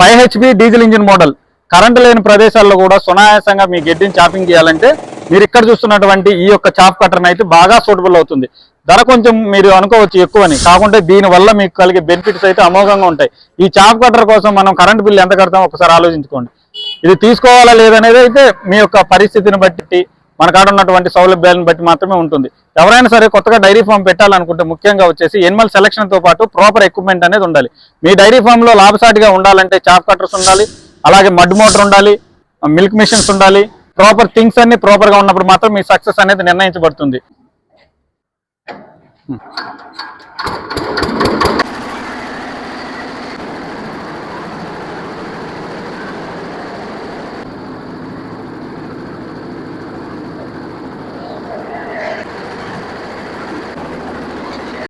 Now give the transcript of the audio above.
Five HP diesel engine model. Current లేని ప్రదేశాల్లో కూడా సునాయాసంగా మీ గడ్డిని చాపింగ్ చేయాలంటే మీరు ఇక్కడ చూస్తున్నటువంటి ఈ యొక్క చాప్ కట్టర్ని అయితే బాగా సూటబుల్ అవుతుంది. ధర కొంచెం మీరు అనుకోవచ్చు ఎక్కువని. కాకుంటే దీని వల్ల మీకు కలిగే బెనిఫిట్స్ అయితే అమోఘంగా ఉంటాయి. ఈ చాప్ కట్టర్ కోసం మనం కరెంట్ బిల్ ఎంత కడతాం ఒకసారి ఆలోచించుకోండి. ఇది తీసుకోవాలా లేదనేది అయితే మీ యొక్క పరిస్థితిని బట్టి మన కాడ ఉన్నటువంటి సౌలభ్యాలను బట్టి మాత్రమే ఉంటుంది. ఎవరైనా సరే కొత్తగా డైరీ ఫామ్ పెట్టాలనుకుంటే ముఖ్యంగా వచ్చేసి ఎనిమల్ సెలక్షన్తో పాటు ప్రాపర్ ఎక్విప్మెంట్ అనేది ఉండాలి. మీ డైరీ ఫామ్లో లాభసాటిగా ఉండాలంటే చాప్ కట్టర్స్ ఉండాలి అలాగే మడ్ మోటర్ ఉండాలి మిల్క్ మిషన్స్ ఉండాలి ప్రాపర్ థింగ్స్ అన్ని ప్రాపర్గా ఉన్నప్పుడు మాత్రం మీ సక్సెస్ అనేది నిర్ణయించబడుతుంది.